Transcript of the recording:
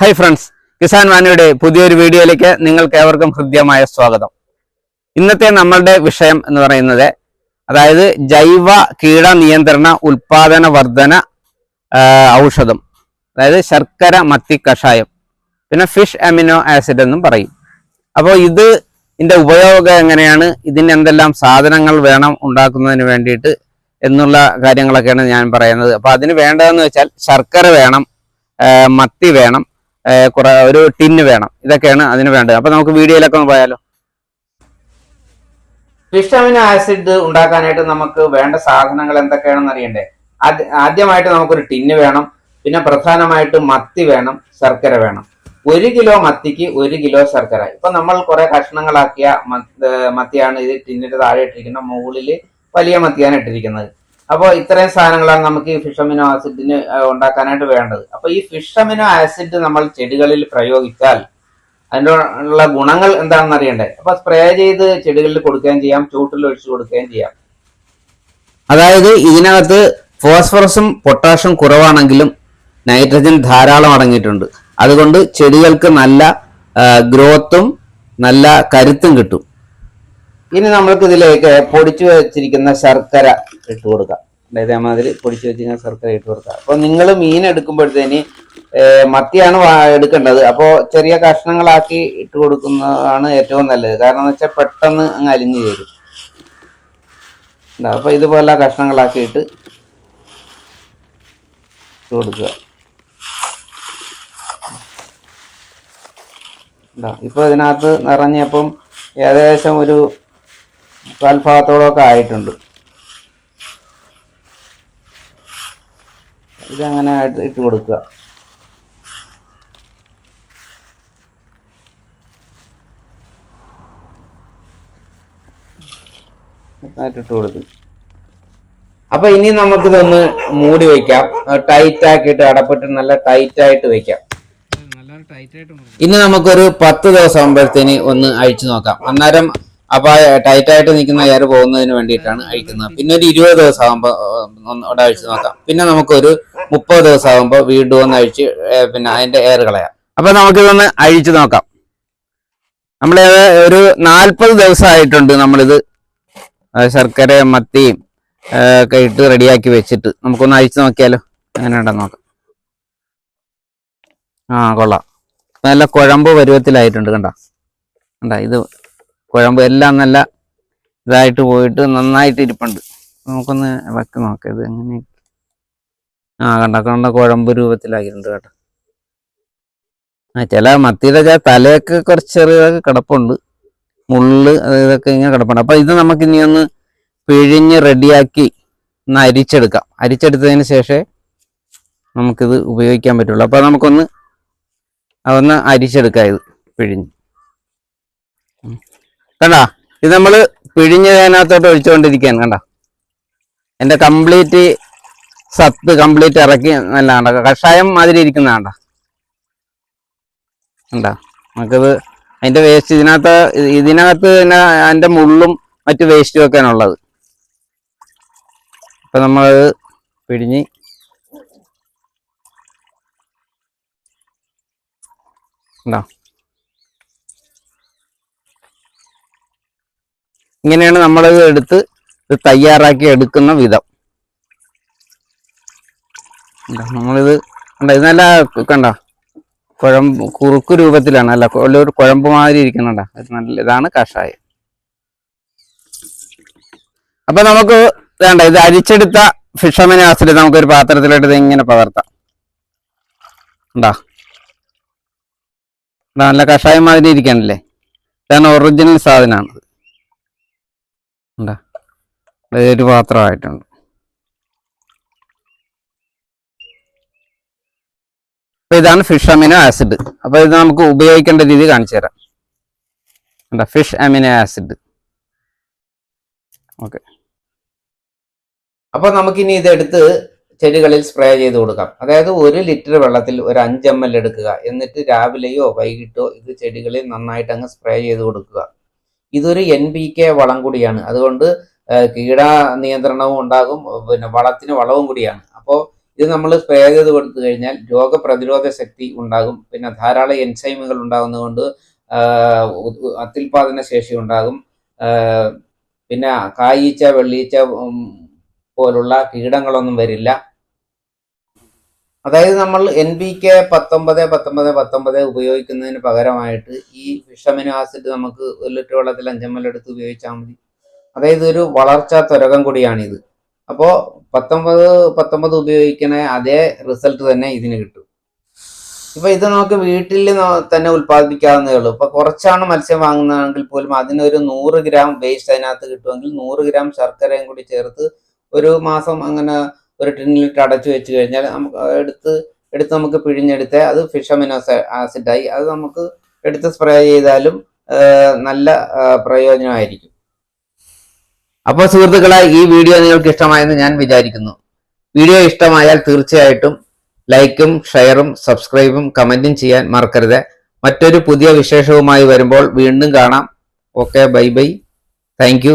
Hi friends Kisan വാനിയുടെ പുതിയൊരു വീഡിയോയിലേക്ക് നിങ്ങൾക്ക് ഏവർക്കും ഹൃദ്യമായ സ്വാഗതം. ഇന്നത്തെ നമ്മളുടെ വിഷയം എന്ന് പറയുന്നത് അതായത് ജൈവ കീട നിയന്ത്രണ ഉൽപാദന വർധന ഔഷധം. അതായത് ശർക്കര മത്തി കഷായം പിന്നെ ഫിഷ് അമിനോ ആസിഡ് എന്നും പറയും. അപ്പോൾ ഇത് ഇതിന്റെ ഉപയോഗം എങ്ങനെയാണ്? ഇതിന് എന്തെല്ലാം സാധനങ്ങൾ വേണം ഉണ്ടാക്കുന്നതിന് വേണ്ടിയിട്ട് എന്നുള്ള കാര്യങ്ങളൊക്കെയാണ് ഞാൻ പറയുന്നത്. അപ്പോൾ അതിന് വേണ്ടതെന്ന് വെച്ചാൽ ശർക്കര വേണം മത്തി വേണം കുറെ ഒരു ടിന്ന് വേണം. ഇതൊക്കെയാണ് അതിന് വേണ്ടത്. അപ്പൊ നമുക്ക് വീഡിയോയിലൊക്കെ ഒന്ന് പോയാലോ? ഫിഷ് ആസിഡ് ഉണ്ടാക്കാനായിട്ട് നമുക്ക് വേണ്ട സാധനങ്ങൾ എന്തൊക്കെയാണെന്ന് അറിയണ്ടേ? ആദ്യ- ആദ്യമായിട്ട് നമുക്കൊരു ടിന്ന് വേണം. പിന്നെ പ്രധാനമായിട്ട് മത്തി വേണം ശർക്കര വേണം. ഒരു കിലോ മത്തിക്ക് ഒരു കിലോ ശർക്കര. ഇപ്പൊ നമ്മൾ കുറെ കഷ്ണങ്ങളാക്കിയ മത്തിയാണ് ഇത് ടിന്നിന്റെ താഴെ ഇട്ടിരിക്കുന്നത്. മുകളിൽ വലിയ മത്തിയാണ് ഇട്ടിരിക്കുന്നത്. അപ്പോൾ ഇത്രയും സാധനങ്ങളാണ് നമുക്ക് ഈ ഫിഷ് അമിനോ ആസിഡിന് ഉണ്ടാക്കാനായിട്ട് വേണ്ടത്. അപ്പോൾ ഈ ഫിഷ് അമിനോ ആസിഡ് നമ്മൾ ചെടികളിൽ പ്രയോഗിച്ചാൽ അതിന്റെ ഉള്ള ഗുണങ്ങൾ എന്താണെന്ന് അറിയണ്ടേ? അപ്പൊ സ്പ്രേ ചെയ്ത് ചെടികളിൽ കൊടുക്കുകയും ചെയ്യാം ചൂട്ടിൽ ഒഴിച്ചു കൊടുക്കുകയും ചെയ്യാം. അതായത് ഇതിനകത്ത് ഫോസ്ഫറസും പൊട്ടാഷ്യം കുറവാണെങ്കിലും നൈട്രജൻ ധാരാളം അടങ്ങിയിട്ടുണ്ട്. അതുകൊണ്ട് ചെടികൾക്ക് നല്ല ഗ്രോത്തും നല്ല കരുത്തും കിട്ടും. ഇനി നമ്മൾക്ക് ഇതിലേക്ക് പൊടിച്ചു വെച്ചിരിക്കുന്ന ശർക്കര ഇട്ട് കൊടുക്കാം. അതായത് മാതിരി പൊടിച്ചു വെച്ചിരിക്കുന്ന ശർക്കര ഇട്ട് കൊടുക്കാം. അപ്പൊ നിങ്ങൾ മീൻ എടുക്കുമ്പോഴത്തേന് മത്തിയാണ് എടുക്കേണ്ടത്. അപ്പോൾ ചെറിയ കഷ്ണങ്ങളാക്കി ഇട്ട് കൊടുക്കുന്നതാണ് ഏറ്റവും നല്ലത്. കാരണം എന്ന് വെച്ചാൽ പെട്ടെന്ന് അങ്ങ് അലിഞ്ഞു ചേരും അപ്പോൾ അപ്പൊ ഇതുപോലെ കഷ്ണങ്ങളാക്കിയിട്ട് ഇട്ട് കൊടുക്കുക. ഇപ്പൊ ഇതിനകത്ത് നിറഞ്ഞപ്പം ഏകദേശം ഒരു കാൽഭാഗത്തോളമൊക്കെ ആയിട്ടുണ്ട്. ഇതങ്ങനെ ഇട്ട് കൊടുക്കുക. ഇട്ട് അപ്പൊ ഇനി നമുക്കിതൊന്ന് മൂടി വെക്കാം. ടൈറ്റ് ആക്കിയിട്ട് അടപ്പിട്ട് നല്ല ടൈറ്റ് ആയിട്ട് വെക്കാം. ഇനി നമുക്കൊരു പത്ത് ദിവസം ആകുമ്പോഴത്തേന് ഒന്ന് അഴിച്ചു നോക്കാം. അന്നേരം അപ്പൊ ടൈറ്റ് ആയിട്ട് നിൽക്കുന്ന എയർ പോകുന്നതിന് വേണ്ടിയിട്ടാണ് അഴിക്കുന്നത്. പിന്നെ ഒരു ഇരുപത് ദിവസം ആകുമ്പോൾ അവിടെ അഴിച്ചു നോക്കാം. പിന്നെ നമുക്കൊരു മുപ്പത് ദിവസം ആകുമ്പോൾ വീണ്ടും ഒന്ന് അഴിച്ച് പിന്നെ അതിന്റെ എയർ കളയാം. അപ്പൊ നമുക്കിതൊന്ന് അഴിച്ചു നോക്കാം. നമ്മൾ ഒരു നാൽപ്പത് ദിവസമായിട്ടുണ്ട് നമ്മളിത് ശർക്കര മത്തിയും ഒക്കെ ഇട്ട് റെഡിയാക്കി വെച്ചിട്ട്. നമുക്കൊന്ന് അഴിച്ചു നോക്കിയാലോ? എങ്ങനെ ഉണ്ടെന്ന് നോക്കാം. ആ കൊള്ളാം. നല്ല കുഴമ്പ് പരുവത്തിലായിട്ടുണ്ട് കണ്ട? കണ്ട? ഇത് കുഴമ്പ് എല്ലാം നല്ല ഇതായിട്ട് പോയിട്ട് നന്നായിട്ട് ഇരിപ്പുണ്ട് നമുക്കൊന്ന് വെക്ക് നോക്കാം ഇത് എങ്ങനെ ആ കണ്ട കണ്ട കുഴമ്പ് രൂപത്തിലാക്കിയിട്ടുണ്ട് കേട്ടോ. ആ ചില മത്തിയുടെ തലയൊക്കെ കുറച്ച് ചെറിയതൊക്കെ കിടപ്പുണ്ട്. മുള്ള് ഇതൊക്കെ ഇങ്ങനെ കിടപ്പുണ്ട്. അപ്പൊ ഇത് നമുക്ക് ഇനി ഒന്ന് പിഴിഞ്ഞ് റെഡിയാക്കി ഒന്ന് അരിച്ചെടുക്കാം. അരിച്ചെടുത്തതിന് ശേഷമേ നമുക്കിത് ഉപയോഗിക്കാൻ പറ്റുള്ളൂ. അപ്പൊ നമുക്കൊന്ന് അതൊന്ന് അരിച്ചെടുക്കാം ഇത് പിഴിഞ്ഞ്. കണ്ടാ? ഇത് നമ്മൾ പിഴിഞ്ഞ് അതിനകത്തോട്ട് ഒഴിച്ചുകൊണ്ടിരിക്കുകയാണ് കണ്ട? എന്റെ കംപ്ലീറ്റ് സത്ത് കംപ്ലീറ്റ് ഇറക്കി നല്ല കഷായം മാതിരി ഇരിക്കുന്ന കണ്ട? നമുക്കിത് അതിന്റെ വേസ്റ്റ് ഇതിനകത്ത് ഇതിനകത്ത് തന്നെ അതിന്റെ മുള്ളും മറ്റു വേസ്റ്റും ഒക്കെയാണ് ഉള്ളത്. അപ്പൊ നമ്മളത് പിഴിഞ്ഞ് ഉണ്ടോ ഇങ്ങനെയാണ് നമ്മളിത് എടുത്ത് ഇത് തയ്യാറാക്കി എടുക്കുന്ന വിധം? നമ്മളിത് കണ്ട ഇത് നല്ല കണ്ട കുഴമ്പ് കുറുക്ക് രൂപത്തിലാണ്. അല്ല ഒരു കുഴമ്പ് മാതിരി ഇരിക്കുന്നുണ്ട. നല്ല ഇതാണ് കഷായം. അപ്പൊ നമുക്ക് വേണ്ട ഇത് അരിച്ചെടുത്ത ഫിഷമിനെ ആസിഡ് നമുക്കൊരു പാത്രത്തിലോട്ട് ഇത് ഇങ്ങനെ പകർത്താം. ഉണ്ടാ നല്ല കഷായം മാതിരി ഇരിക്കണല്ലേ? ഇതാണ് ഒറിജിനൽ സാധനമാണ്. ഉണ്ടാ? ഒരു പാത്രമായിട്ടുണ്ട് അപ്പോൾ ഇതാണ് ഫിഷ് അമിനോ ആസിഡ് അപ്പോൾ ഇത് നമുക്ക് ഉപയോഗിക്കേണ്ട രീതി കാണിച്ചു തരാം. Fish amino acid okay. അപ്പൊ നമുക്കിനി ഇതെടുത്ത് ചെടികളിൽ സ്പ്രേ ചെയ്ത് കൊടുക്കാം. അതായത് ഒരു ലിറ്റർ വെള്ളത്തിൽ ഒരു അഞ്ച് എം എൽ എടുക്കുക. എന്നിട്ട് രാവിലെയോ വൈകിട്ടോ ഇത് ചെടികളിൽ നന്നായിട്ട് അങ്ങ് സ്പ്രേ ചെയ്ത് കൊടുക്കുക. ഇതൊരു എൻ പി കെ വളം കൂടിയാണ് അതുകൊണ്ട് കീട നിയന്ത്രണവും ഉണ്ടാകും പിന്നെ വളത്തിന് വളവും കൂടിയാണ്. അപ്പോൾ ഇത് നമ്മൾ സ്പ്രേ ചെയ്ത് കൊടുത്തു കഴിഞ്ഞാൽ രോഗപ്രതിരോധ ശക്തി ഉണ്ടാകും. പിന്നെ ധാരാളം എൻസൈമുകൾ ഉണ്ടാകുന്നതുകൊണ്ട് അത്യുൽപാദന ശേഷി ഉണ്ടാകും. പിന്നെ കായീച്ച വെള്ളീച്ച പോലുള്ള കീടങ്ങളൊന്നും വരില്ല. അതായത് നമ്മൾ എൻ ബി കെ പത്തൊമ്പത് പത്തൊമ്പത് പത്തൊമ്പത് ഉപയോഗിക്കുന്നതിന് പകരമായിട്ട് ഈ വിഷമിനോ ആസിഡ് നമുക്ക് ഒരു ലിറ്റർ വെള്ളത്തിൽ അഞ്ചമ്മൽ എടുത്ത് ഉപയോഗിച്ചാൽ മതി. അതായത് ഒരു വളർച്ചാ ത്വരകം കൂടിയാണിത്. അപ്പോൾ പത്തൊമ്പത് പത്തൊമ്പത് ഉപയോഗിക്കണ അതേ റിസൾട്ട് തന്നെ ഇതിന് കിട്ടും. ഇപ്പൊ ഇത് നമുക്ക് വീട്ടിൽ തന്നെ ഉൽപ്പാദിപ്പിക്കാവുന്നതേ ഉള്ളൂ. ഇപ്പൊ കുറച്ചാണ് മത്സ്യം വാങ്ങുന്നതെങ്കിൽ പോലും അതിനൊരു നൂറ് ഗ്രാം വേസ്റ്റ് അതിനകത്ത് കിട്ടുമെങ്കിൽ നൂറ് ഗ്രാം ശർക്കരയും കൂടി ചേർത്ത് ഒരു മാസം അങ്ങനെ ഒരു ടിന്നിലിട്ട് അടച്ചു വെച്ച് കഴിഞ്ഞാൽ നമുക്ക് എടുത്ത് എടുത്ത് നമുക്ക് പിഴിഞ്ഞെടുത്ത് അത് ഫിഷമിനോസ് ആസിഡായി അത് നമുക്ക് എടുത്ത് സ്പ്രേ ചെയ്താലും നല്ല പ്രയോജനമായിരിക്കും. അപ്പോൾ സുഹൃത്തുക്കളെ ഈ വീഡിയോ നിങ്ങൾക്ക് ഇഷ്ടമായെന്ന് ഞാൻ വിചാരിക്കുന്നു. വീഡിയോ ഇഷ്ടമായാൽ തീർച്ചയായിട്ടും ലൈക്കും ഷെയറും സബ്സ്ക്രൈബും കമന്റും ചെയ്യാൻ മറക്കരുത്. മറ്റൊരു പുതിയ വിശേഷവുമായി വരുമ്പോൾ വീണ്ടും കാണാം. Okay bye bye. താങ്ക്